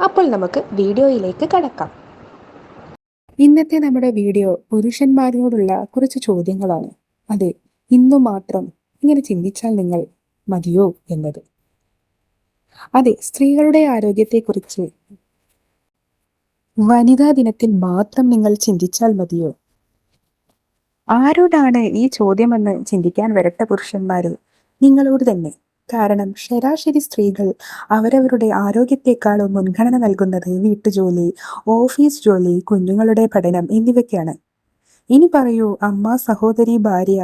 അപ്പോൾ നമുക്ക് വീഡിയോയിലേക്ക് കടക്കാം. ഇന്നത്തെ നമ്മുടെ വീഡിയോ പുരുഷന്മാരോടുള്ള കുറച്ച് ചോദ്യങ്ങളാണ്. അതെ ഇന്നു മാത്രം ഇങ്ങനെ ചിന്തിച്ചാൽ നിങ്ങൾ മതിയോ എന്നത്. അതെ സ്ത്രീകളുടെ ആരോഗ്യത്തെക്കുറിച്ച്. വനിതാ ദിനത്തിൽ മാത്രം നിങ്ങൾ ചിന്തിച്ചാൽ മതിയോ? ആരോടാണ് ഈ ചോദ്യമെന്ന് ചിന്തിക്കാൻ വരട്ടെ പുരുഷന്മാർ നിങ്ങളോട് തന്നെ. കാരണം ശരാശരി സ്ത്രീകൾ അവരവരുടെ ആരോഗ്യത്തെക്കാളും മുൻഗണന നൽകുന്നത് വീട്ടുജോലി ഓഫീസ് ജോലി കുഞ്ഞുങ്ങളുടെ പഠനം എന്നിവയ്ക്കാണ്. ഇനി പറയൂ അമ്മ സഹോദരി ഭാര്യ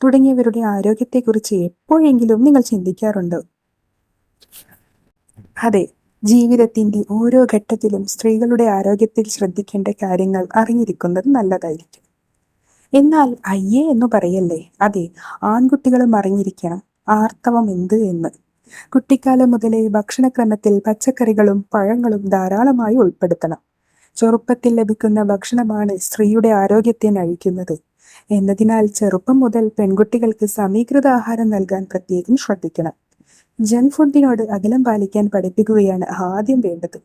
തുടങ്ങിയവരുടെ ആരോഗ്യത്തെക്കുറിച്ച് എപ്പോഴെങ്കിലും നിങ്ങൾ ചിന്തിക്കാറുണ്ടോ? അതെ ജീവിതത്തിന്റെ ഓരോ ഘട്ടത്തിലും സ്ത്രീകളുടെ ആരോഗ്യത്തിൽ ശ്രദ്ധിക്കേണ്ട കാര്യങ്ങൾ അറിഞ്ഞിരിക്കുന്നത് നല്ലതായിരിക്കും. എന്നാൽ അയ്യേ എന്ന് പറയല്ലേ? അതെ ആൺകുട്ടികളും അറിഞ്ഞിരിക്കണം. ആർത്തവം എന്ത് എന്ന്. കുട്ടിക്കാലം മുതലേ ഭക്ഷണക്രമത്തിൽ പച്ചക്കറികളും പഴങ്ങളും ധാരാളമായി ഉൾപ്പെടുത്തണം. ചെറുപ്പത്തിൽ ലഭിക്കുന്ന ഭക്ഷണമാണ് സ്ത്രീയുടെ ആരോഗ്യത്തെ നയിക്കുന്നത്. എന്നതിനാൽ ചെറുപ്പം മുതൽ പെൺകുട്ടികൾക്ക് സമീകൃത ആഹാരം നൽകാൻ പ്രത്യേകം ശ്രദ്ധിക്കണം. ജങ്ക് ഫുഡിനോട് അകലം പാലിക്കാൻ പഠിപ്പിക്കുകയാണ് ആദ്യം വേണ്ടത്.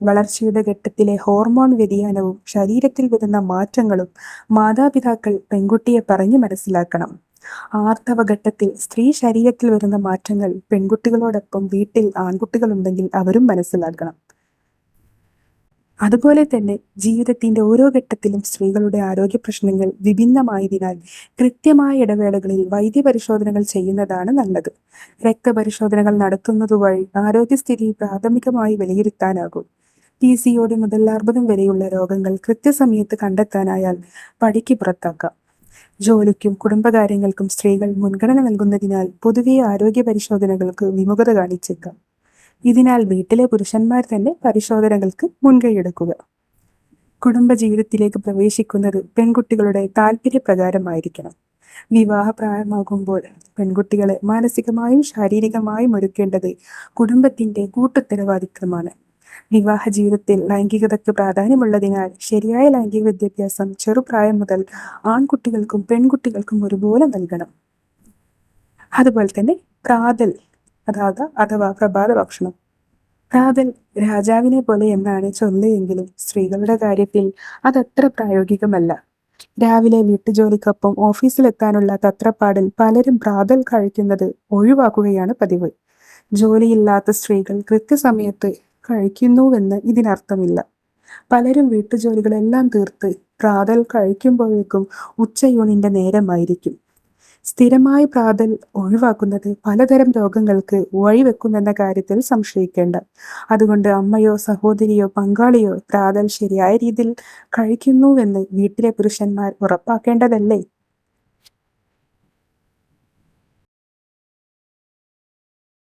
വളർച്ചയുടെ ഘട്ടത്തിലെ ഹോർമോൺ വ്യതിയാനവും ശരീരത്തിൽ വരുന്ന മാറ്റങ്ങളും മാതാപിതാക്കൾ പെൺകുട്ടിയെ പറഞ്ഞു മനസ്സിലാക്കണം. ആർത്തവ ഘട്ടത്തിൽ സ്ത്രീ ശരീരത്തിൽ വരുന്ന മാറ്റങ്ങൾ പെൺകുട്ടികളോടൊപ്പം വീട്ടിൽ ആൺകുട്ടികളുണ്ടെങ്കിൽ അവരും മനസ്സിലാക്കണം. അതുപോലെ തന്നെ ജീവിതത്തിന്റെ ഓരോ ഘട്ടത്തിലും സ്ത്രീകളുടെ ആരോഗ്യ പ്രശ്നങ്ങൾ വിഭിന്നമായതിനാൽ കൃത്യമായ ഇടവേളകളിൽ വൈദ്യപരിശോധനകൾ ചെയ്യുന്നതാണ് നല്ലത്. രക്തപരിശോധനകൾ നടത്തുന്നതുവഴി ആരോഗ്യസ്ഥിതി പ്രാഥമികമായി വിലയിരുത്താനാകും. പി സി ഒ ഡി മുതൽ അർബുദം വരെയുള്ള രോഗങ്ങൾ കൃത്യസമയത്ത് കണ്ടെത്താനായാൽ പടിക്ക് പുറത്താക്കാം. ജോലിക്കും കുടുംബകാര്യങ്ങൾക്കും സ്ത്രീകൾ മുൻഗണന നൽകുന്നതിനാൽ പൊതുവെ ആരോഗ്യ പരിശോധനകൾക്ക് വിമുഖത കാണിച്ചേക്കാം. ഇതിനാൽ വീട്ടിലെ പുരുഷന്മാർ തന്നെ പരിശോധനകൾക്ക് മുൻകൈയെടുക്കുക. കുടുംബജീവിതത്തിലേക്ക് പ്രവേശിക്കുന്നത് പെൺകുട്ടികളുടെ താല്പര്യപ്രകാരമായിരിക്കണം വിവാഹ പ്രായമാകുമ്പോൾ പെൺകുട്ടികളെ മാനസികമായും ശാരീരികമായും ഒരുക്കേണ്ടത് കുടുംബത്തിന്റെ കൂട്ടുത്തരവാദിത്തമാണ്. വിവാഹ ജീവിതത്തിൽ ലൈംഗികതയ്ക്ക് പ്രാധാന്യമുള്ളതിനാൽ ശരിയായ ലൈംഗിക വിദ്യാഭ്യാസം ചെറുപ്രായം മുതൽ ആൺകുട്ടികൾക്കും പെൺകുട്ടികൾക്കും ഒരുപോലെ നൽകണം. അതുപോലെ തന്നെ പ്രാതൽ അതായത് അഥവാ പ്രഭാത ഭക്ഷണം. പ്രാതൽ രാജാവിനെ പോലെ എന്നാണ് ചൊല്ലയെങ്കിലും സ്ത്രീകളുടെ കാര്യത്തിൽ അതത്ര പ്രായോഗികമല്ല. രാവിലെ വീട്ടുജോലിക്കൊപ്പം ഓഫീസിലെത്താനുള്ള തത്രപ്പാടിൽ പലരും പ്രാതൽ കഴിക്കുന്നത് ഒഴിവാക്കുകയാണ് പതിവ്. ജോലിയില്ലാത്ത സ്ത്രീകൾ കൃത്യസമയത്ത് കഴിക്കുന്നുവെന്ന് ഇതിനർത്ഥമില്ല. പലരും വീട്ടുജോലികളെല്ലാം തീർത്ത് പ്രാതൽ കഴിക്കുമ്പോഴേക്കും ഉച്ചയൂണിന്റെ നേരമായിരിക്കും. സ്ഥിരമായി പ്രാതൽ ഒഴിവാക്കുന്നത് പലതരം രോഗങ്ങൾക്ക് വഴിവെക്കുമെന്ന കാര്യത്തിൽ സംശയിക്കേണ്ട. അതുകൊണ്ട് അമ്മയോ സഹോദരിയോ പങ്കാളിയോ പ്രാതൽ ശരിയായ രീതിയിൽ കഴിക്കുന്നുവെന്ന് വീട്ടിലെ പുരുഷന്മാർ ഉറപ്പാക്കേണ്ടതല്ലേ?